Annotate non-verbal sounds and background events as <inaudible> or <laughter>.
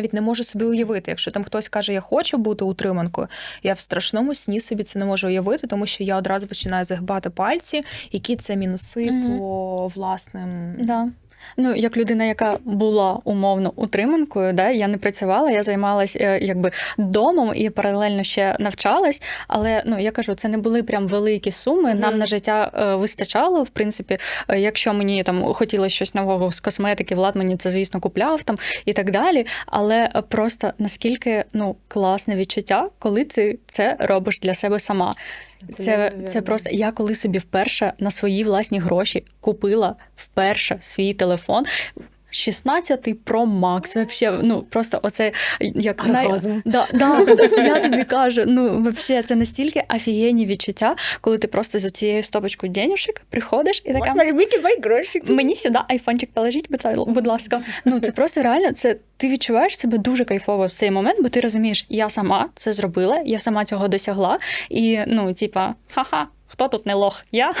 навіть не можу собі уявити. Якщо там хтось каже, я хочу бути утриманкою, я в страшному сні собі це не можу уявити, тому що я одразу починаю загибати пальці, які це мінуси Мгм. по власним. Да. Ну, як людина, яка була умовно утриманкою, да, я не працювала, я займалась е, якби домом і паралельно ще навчалась. Але ну я кажу, це не були прям великі суми. Нам на життя е, вистачало. В принципі, е, якщо мені там хотілося щось нового з косметики, Влад мені це, звісно, купляв там і так далі. Але просто наскільки ну класне відчуття, коли ти це робиш для себе сама. Це, це просто я коли собі вперше на свої власні гроші купила вперше свій телефон. 16 Pro Max, вообще, ну просто оце як Оргазм. Да, да, <laughs> я тобі кажу, ну вообще це настільки офігенні відчуття, коли ти просто за цією стопочкою денюшек приходиш і така мені сюди айфончик положіть, будь ласка. Ну це просто реально. Це ти відчуваєш себе дуже кайфово в цей момент, бо ти розумієш, я сама це зробила, я сама цього досягла, і ну, типа, ха-ха, хто тут не лох? Я